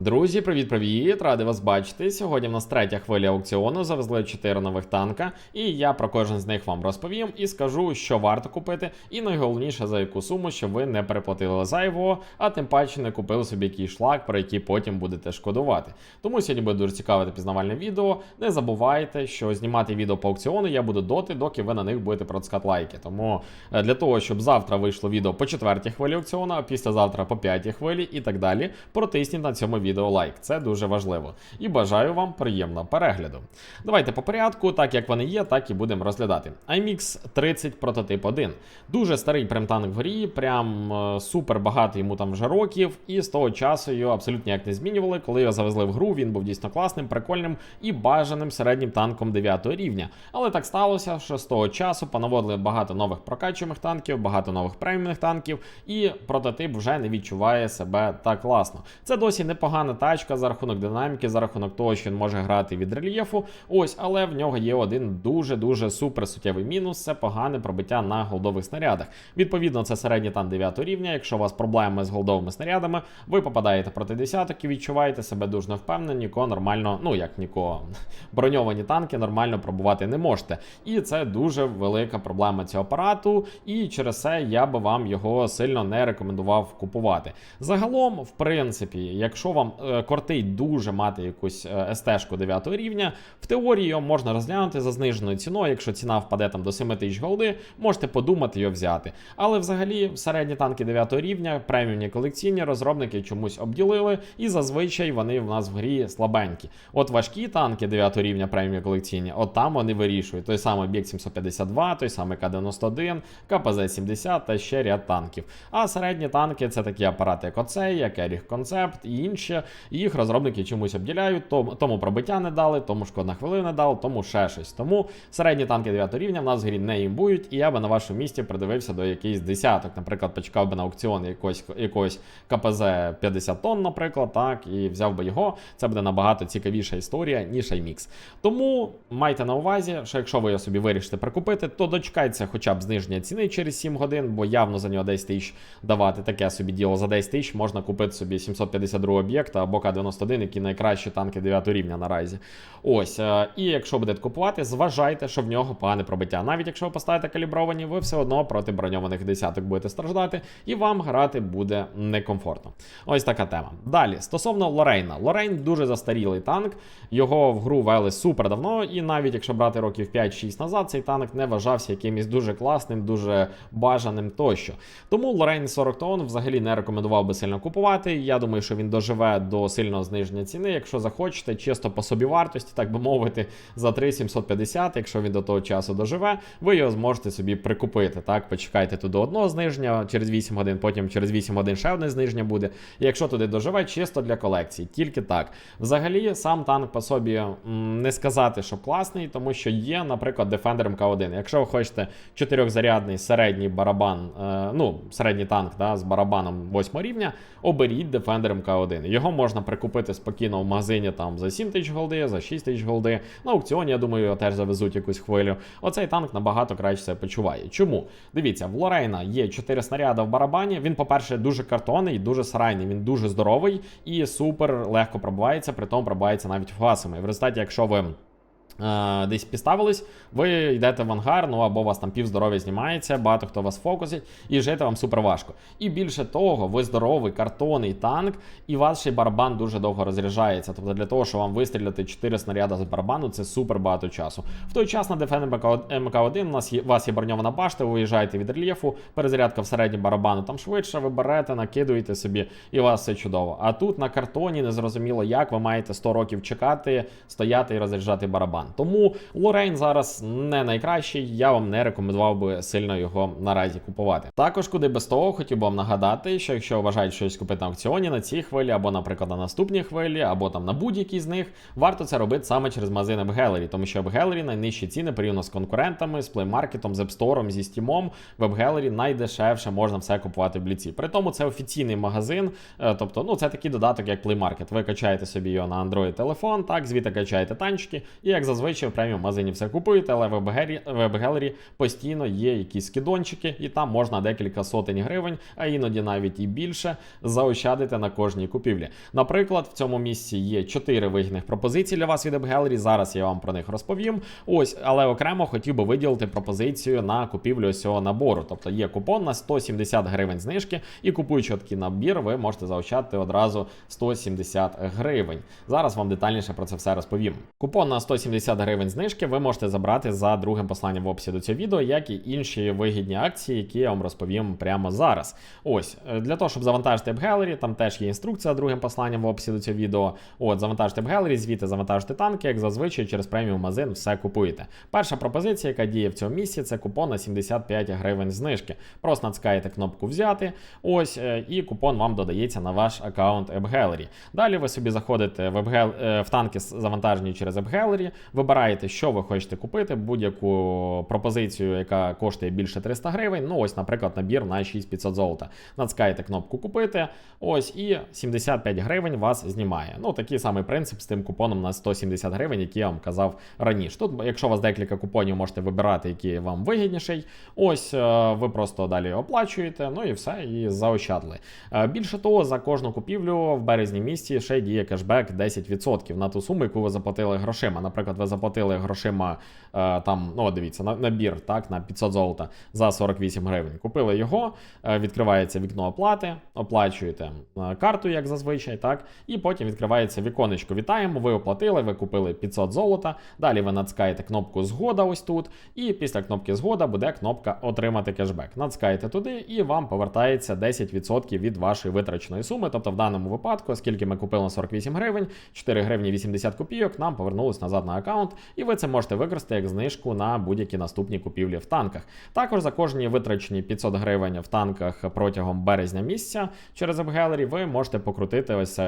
Друзі, привіт-привіт! Радий вас бачити. Сьогодні в нас третя хвиля аукціону. Завезли 4 нових танка, і я про кожен з них вам розповім і скажу, що варто купити, і найголовніше за яку суму, щоб ви не переплатили зайвого, а тим паче не купили собі якийсь шлак, про який потім будете шкодувати. Тому сьогодні буде дуже цікаве та пізнавальне відео. Не забувайте, що знімати відео по аукціону я буду доти, доки ви на них будете протискати лайки. Тому е, для того, щоб завтра вийшло відео по четвертій хвилі аукціону, а післязавтра по п'ятій хвилі і так далі, протисніть на цьому відео лайк. Це дуже важливо. І бажаю вам приємного перегляду. Давайте по порядку, так як вони є, так і будемо розглядати. IMX 30 прототип 1. Дуже старий примтанк в грі, прям е, супер багато йому там вже років, і з того часу його абсолютно ніяк не змінювали. Коли його завезли в гру, він був дійсно класним, прикольним і бажаним середнім танком 9 рівня. Але так сталося, що з того часу понаводили багато нових прокачуємих танків, багато нових преміумних танків, і прототип вже не відчуває себе так класно. Це досі непогана тачка за рахунок динаміки, за рахунок того, що він може грати від рельєфу. Ось, але в нього є один дуже дуже супер суттєвий мінус це погане пробиття на голдових снарядах. Відповідно, це середній танк 9 рівня. Якщо у вас проблеми з голдовими снарядами, ви попадаєте проти десяток і відчуваєте себе дуже невпевнено, нікого нормально, ну як нікого, броньовані танки нормально пробувати не можете. І це дуже велика проблема цього апарату, і через це я би вам його сильно не рекомендував купувати. Загалом, в принципі, якщо вам е, кортить дуже мати якусь е, СТ-шку 9 рівня, в теорії його можна розглянути за зниженою ціною. Якщо ціна впаде там до 7 тисяч голди, можете подумати його взяти. Але взагалі середні танки 9 рівня, преміумні колекційні розробники чомусь обділили, і зазвичай вони в нас в грі слабенькі. От важкі танки 9 рівня преміумні колекційні, от там вони вирішують. Той самий Бік 752, той самий К-91, КПЗ-70 та ще ряд танків. А середні танки це такі апарати, як оцей, як Еріх Концепт і інші. Їх розробники чомусь обділяють, тому, тому пробиття не дали, тому шкодна хвилина дали, тому ще щось. Тому середні танки 9 рівня в нас в грі не імбують, і я би на вашому місці придивився до якихось десяток. Наприклад, почекав би на аукціон якогось, якогось КПЗ 50 тонн, наприклад, так, і взяв би його. Це буде набагато цікавіша історія, ніж iMix. Тому майте на увазі, що якщо ви його собі вирішите прикупити, то дочекайтеся хоча б зниження ціни через 7 годин, бо явно за нього 10 тисяч давати таке собі діло за 10 тисяч можна купити собі 752 об'єкта або К-91, які найкращі танки 9 рівня наразі. Ось, е, і якщо будете купувати, зважайте, що в нього погане пробиття. Навіть якщо ви поставите калібровані, ви все одно проти броньованих десяток будете страждати, і вам грати буде некомфортно. Ось така тема. Далі, стосовно Лорейна. Лорейн дуже застарілий танк. Його в гру вели супер давно, і навіть якщо брати років 5-6 назад, цей танк не вважався якимось дуже класним, дуже бажаним тощо. Тому Лорейн 40 тонн взагалі не рекомендував би сильно купувати. Я думаю, що він доживе до сильного зниження ціни. Якщо захочете, чисто по собі вартості, так би мовити, за 3750, якщо він до того часу доживе, ви його зможете собі прикупити. Так, почекайте тут до одного зниження через 8 годин, потім через 8 годин ще одне зниження буде. Якщо туди доживе, чисто для колекції, тільки так. Взагалі, сам танк по собі не сказати, що класний, тому що є, наприклад, Defender MK1. Якщо ви хочете чотирьохзарядний середній барабан, е, ну, середній танк да, з барабаном 8 рівня, оберіть Defender MK1. Його можна прикупити спокійно в магазині там за 7 тисяч голди, за 6 тисяч голди. На аукціоні, я думаю, його теж завезуть якусь хвилю. Оцей танк набагато краще себе почуває. Чому? Дивіться, в Лорейна є 4 снаряди в барабані. Він, по-перше, дуже картонний, дуже сарайний, він дуже здоровий і супер легко пробивається, при тому пробивається навіть фасами. В результаті, якщо ви. Е, Десь підставились, ви йдете в ангар, ну або у вас там пів здоров'я знімається, багато хто вас фокусить, і жити вам супер важко. І більше того, ви здоровий картонний танк, і ваш барабан дуже довго розряджається. Тобто для того, щоб вам вистріляти 4 снаряди з барабану, це супер багато часу. В той час на Defender МК1 у нас є, у вас є броньована башта, ви виїжджаєте від рельєфу, перезарядка всередині барабану там швидше, ви берете, накидуєте собі, і у вас все чудово. А тут на картоні незрозуміло, як ви маєте 100 років чекати, стояти і розряджати барабан. Тому Лорейн зараз не найкращий. Я вам не рекомендував би сильно його наразі купувати. Також, куди без того, хотів би вам нагадати, що якщо вважаєте щось купити на аукціоні на цій хвилі, або, наприклад, на наступній хвилі, або там на будь-якій з них, варто це робити саме через магазин WebGallery, тому що WebGallery найнижчі ціни порівняно з конкурентами, з Market, з App Store, зі Steam. WebGallery найдешевше можна все купувати в бліці. При тому це офіційний магазин, е, тобто, ну це такий додаток, як Play Market. Ви качаєте собі його на Android телефон, так звідти качаєте танчики, і як зазвичай зазвичай в преміум магазині все купуєте, але в WebGallery- в WebGallery постійно є якісь скидончики, і там можна декілька сотень гривень, а іноді навіть і більше заощадити на кожній купівлі. Наприклад, в цьому місці є 4 вигідних пропозиції для вас від WebGallery. Зараз я вам про них розповім. Ось, але окремо хотів би виділити пропозицію на купівлю ось цього набору. Тобто є купон на 170 гривень знижки, і купуючи такий набір, ви можете заощадити одразу 170 гривень. Зараз вам детальніше про це все розповім. Купон на 170 гривень знижки ви можете забрати за другим посланням в описі до цього відео, як і інші вигідні акції, які я вам розповім прямо зараз. Ось е, для того, щоб завантажити AppGallery, там теж є інструкція другим посланням в описі до цього відео. От завантажити AppGallery, звідти завантажити танки, як зазвичай через преміум магазин все купуєте. Перша пропозиція, яка діє в цьому місці, це купон на 75 гривень знижки. Просто натискаєте кнопку взяти. Ось е, і купон вам додається на ваш аккаунт AppGallery. Далі ви собі заходите в, AppGal- е, в танки завантажені через AppGallery, вибираєте, що ви хочете купити, будь-яку пропозицію, яка коштує більше 300 гривень. Ну, ось, наприклад, набір на 6500 золота. Натискаєте кнопку купити. Ось і 75 гривень вас знімає. Ну, такий самий принцип з тим купоном на 170 гривень, який я вам казав раніше. Тут, якщо у вас декілька купонів, можете вибирати, який вам вигідніший. Ось е, ви просто далі оплачуєте, ну і все, і заощадли. Е, Більше того, за кожну купівлю в березні місяці ще діє кешбек 10% на ту суму, яку ви заплатили грошима. Наприклад, ви заплатили грошима е, там, ну дивіться, на- набір так, на 500 золота за 48 гривень. Купили його, е, відкривається вікно оплати, оплачуєте е, карту, як зазвичай, так, і потім відкривається віконечко. Вітаємо, ви оплатили, ви купили 500 золота. Далі ви натискаєте кнопку Згода ось тут, і після кнопки Згода буде кнопка Отримати кешбек. Натискаєте туди, і вам повертається 10% від вашої витраченої суми. Тобто, в даному випадку, оскільки ми купили на 48 гривень, 4 гривні 80 копійок нам повернулось назад на аккаунт, і ви це можете використати як знижку на будь-які наступні купівлі в танках. Також за кожні витрачені 500 гривень в танках протягом березня місяця через AppGallery ви можете покрутити ось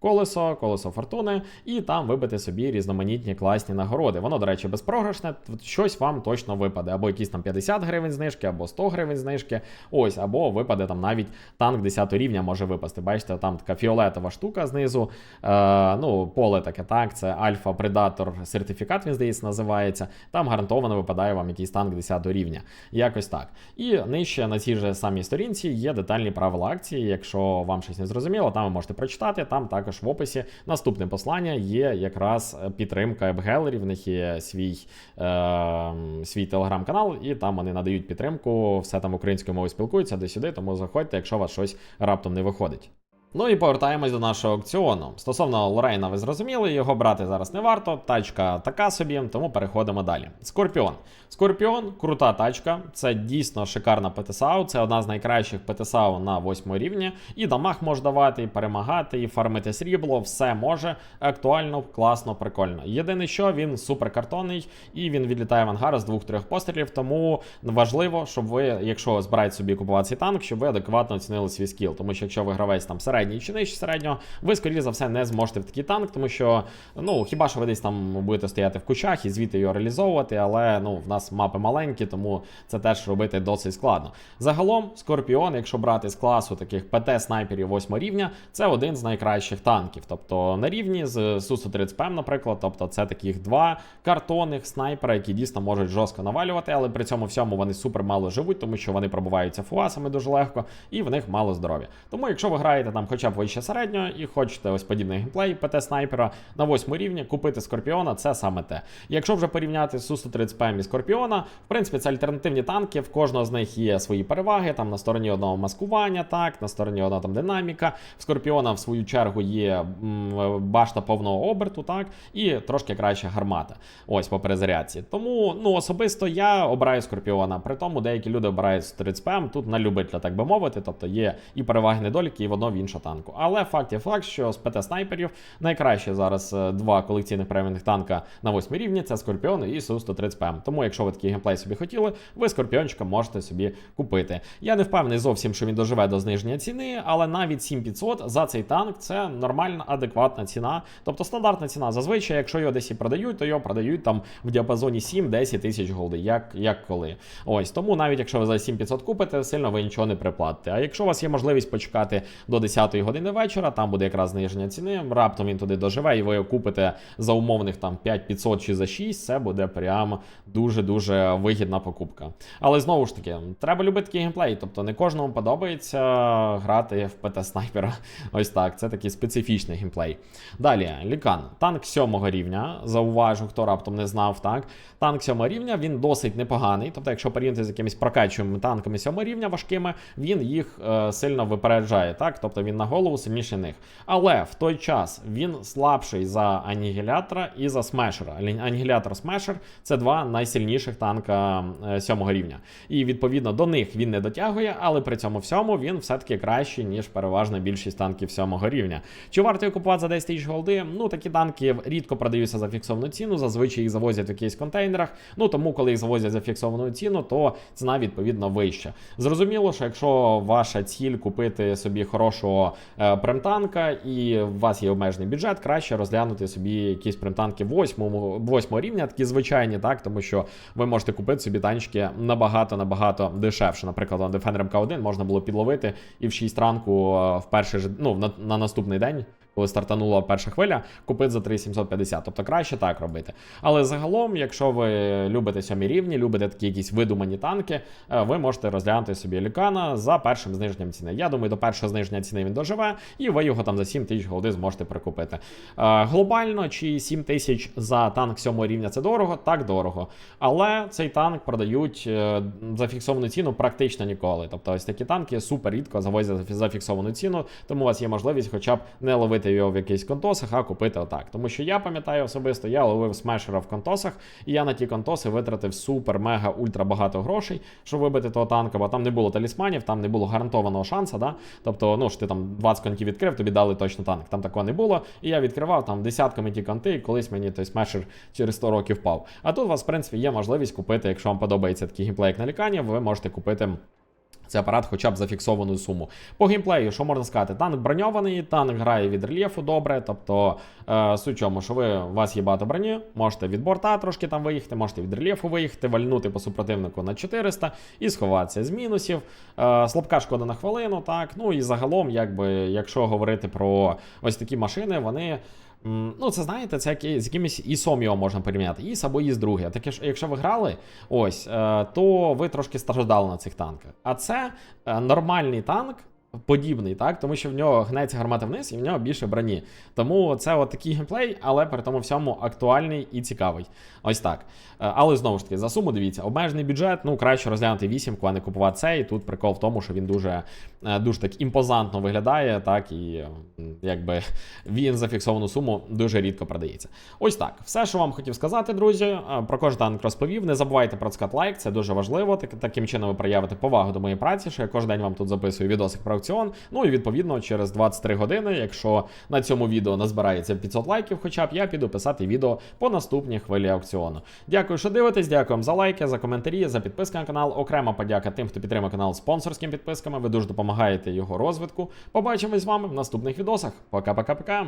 колесо, колесо фортуни, і там вибити собі різноманітні класні нагороди. Воно, до речі, безпрограшне, щось вам точно випаде. Або якісь там 50 гривень знижки, або 100 гривень знижки. Ось, або випаде там навіть танк 10 рівня може випасти. Бачите, там така фіолетова штука знизу. Е, ну, поле таке, так, це Альфа Предатор сертифікат, він здається, називається. Там гарантовано випадає вам якийсь танк 10 рівня. Якось так. І нижче на цій же самій сторінці є детальні правила акції. Якщо вам щось не зрозуміло, там ви можете прочитати. Там також в описі наступне послання є якраз підтримка AppGallery, В них є свій, е, свій телеграм-канал, і там вони надають підтримку. Все там українською мовою спілкуються де сюди. Тому заходьте, якщо у вас щось раптом не виходить. Ну і повертаємось до нашого аукціону. Стосовно Лорейна, ви зрозуміли, його брати зараз не варто. Тачка така собі, тому переходимо далі. Скорпіон. Скорпіон крута тачка. Це дійсно шикарна ПТСАУ. Це одна з найкращих ПТСАУ на восьмому рівні. І дамаг може давати, і перемагати, і фармити срібло. Все може. Актуально, класно, прикольно. Єдине, що він суперкартонний і він відлітає в ангар з двох-трьох пострілів. Тому важливо, щоб ви, якщо збираєте собі купувати цей танк, щоб ви адекватно оцінили свій скіл. Тому що якщо ви гравець там середній чи нижче середнього, ви скоріше за все не зможете в такий танк, тому що ну хіба що ви десь там будете стояти в кущах і звідти його реалізовувати, але ну в нас мапи маленькі, тому це теж робити досить складно. Загалом, Скорпіон, якщо брати з класу таких ПТ-снайперів 8 рівня, це один з найкращих танків. Тобто на рівні з Су-130 ПМ, наприклад, тобто це таких два картонних снайпера, які дійсно можуть жорстко навалювати, але при цьому всьому вони супер мало живуть, тому що вони пробуваються фуасами дуже легко, і в них мало здоров'я. Тому, якщо ви граєте там хоча б вище середнього і хочете ось подібний геймплей ПТ-снайпера на 8 рівні, купити Скорпіона це саме те. Якщо вже порівняти Су-130 ПМ і Скорпіона, в принципі, це альтернативні танки. В кожного з них є свої переваги. Там на стороні одного маскування, так, на стороні одного там динаміка. В Скорпіона, в свою чергу, є м, башта повного оберту, так, і трошки краща гармата. Ось по перезарядці. Тому ну особисто я обираю Скорпіона. При тому деякі люди обирають 130 ПМ, тут на любителя, так би мовити. Тобто є і переваги недоліки, і в одно в іншу танку. Але факт є факт, що з ПТ снайперів найкраще зараз е, два колекційних преміумних танка на 8 рівні це Скорпіон і Су-130 ПМ. Тому, якщо ви такий геймплей собі хотіли, ви Скорпіончика можете собі купити. Я не впевнений зовсім, що він доживе до зниження ціни, але навіть 7500 за цей танк це нормальна, адекватна ціна. Тобто стандартна ціна. Зазвичай, якщо його десь і продають, то його продають там в діапазоні 7-10 тисяч голди, як, як коли. Ось тому навіть якщо ви за 7500 купите, сильно ви нічого не приплатите. А якщо у вас є можливість почекати до 10 10 години вечора, там буде якраз зниження ціни. Раптом він туди доживе, і ви купите за умовних там 5500 чи за 6, це буде прям дуже-дуже вигідна покупка. Але знову ж таки, треба любити такий геймплей. Тобто не кожному подобається грати в ПТ снайпера. Ось так, це такий специфічний геймплей. Далі, Лікан, танк 7 рівня. Зауважу, хто раптом не знав, так. Танк 7 рівня, він досить непоганий. Тобто, якщо порівняти з якимись прокачуємими танками 7 рівня важкими, він їх е, сильно випереджає, так? Тобто він на голову сильніший них. Але в той час він слабший за Анігілятора і за Смешера. Анігілятор Смешер це два найсильніших танка е, 7 рівня. І відповідно до них він не дотягує, але при цьому всьому він все-таки кращий, ніж переважна більшість танків 7 рівня. Чи варто його купувати за 10 тисяч голди? Ну, такі танки рідко продаються за фіксовану ціну, зазвичай їх завозять в якихось контейнерах. Ну тому, коли їх завозять за фіксовану ціну, то ціна відповідно вища. Зрозуміло, що якщо ваша ціль купити собі хорошого е, премтанка і у вас є обмежений бюджет, краще розглянути собі якісь премтанки 8, 8 рівня, такі звичайні, так, тому що ви можете купити собі танчики набагато набагато дешевше. Наприклад, на Defender MK1 можна було підловити і в 6 ранку е, в перший ну на, на наступний день. Коли стартанула перша хвиля, купити за 3750. Тобто краще так робити. Але загалом, якщо ви любите сьомі рівні, любите такі якісь видумані танки, е, ви можете розглянути собі лікана за першим зниженням ціни. Я думаю, до першого зниження ціни він доживе, і ви його там за 7 тисяч голди зможете прикупити. Е, Глобально, чи 7 тисяч за танк сьомого рівня це дорого? Так дорого. Але цей танк продають е, за фіксовану ціну практично ніколи. Тобто ось такі танки супер рідко завозять за фіксовану ціну, тому у вас є можливість хоча б не ловити його в якихось контосах, а купити отак. Тому що я пам'ятаю особисто, я ловив смешера в контосах, і я на ті контоси витратив супер, мега, ультра багато грошей, щоб вибити того танка, бо там не було талісманів, там не було гарантованого шанса. Да? Тобто, ну ж ти там 20 контів відкрив, тобі дали точно танк. Там такого не було. І я відкривав там десятками ті конти, і колись мені той смешер через 100 років впав. А тут у вас, в принципі, є можливість купити, якщо вам подобається такий геймплей, як на лікання, ви можете купити. Цей апарат хоча б за фіксовану суму. По геймплею, що можна сказати? Танк броньований, танк грає від рельєфу добре. Тобто, е, суть чому, що ви, у вас є багато броні, можете від борта трошки там виїхати, можете від рельєфу виїхати, вальнути по супротивнику на 400 і сховатися з мінусів. Е, слабка шкода на хвилину, так. Ну і загалом, якби, якщо говорити про ось такі машини, вони. Ну, це знаєте, це як з якимось ісом його можна порівняти. Іс або іс другий. А таке якщо ви грали, ось, е, то ви трошки страждали на цих танках. А це е, нормальний танк. Подібний, так, тому що в нього гнеться гармата вниз і в нього більше броні. Тому це от такий геймплей, але при тому всьому актуальний і цікавий. Ось так. Е, Але знову ж таки, за суму дивіться, обмежений бюджет, ну краще розглянути вісімку, а не купувати цей. Тут прикол в тому, що він дуже, е, дуже так імпозантно виглядає, так, і якби він за фіксовану суму дуже рідко продається. Ось так. Все, що вам хотів сказати, друзі. Е, Про кожен танк розповів. Не забувайте про лайк, це дуже важливо. Так, таким чином ви проявите повагу до моєї праці, що я кожен день вам тут записую відосик про аукціон. Ну і відповідно через 23 години, якщо на цьому відео назбирається 500 лайків, хоча б я піду писати відео по наступній хвилі аукціону. Дякую, що дивитесь. Дякую за лайки, за коментарі, за підписки на канал. Окрема подяка тим, хто підтримує канал спонсорським підписками. Ви дуже допомагаєте його розвитку. Побачимось з вами в наступних відосах. Пока-пока-пока.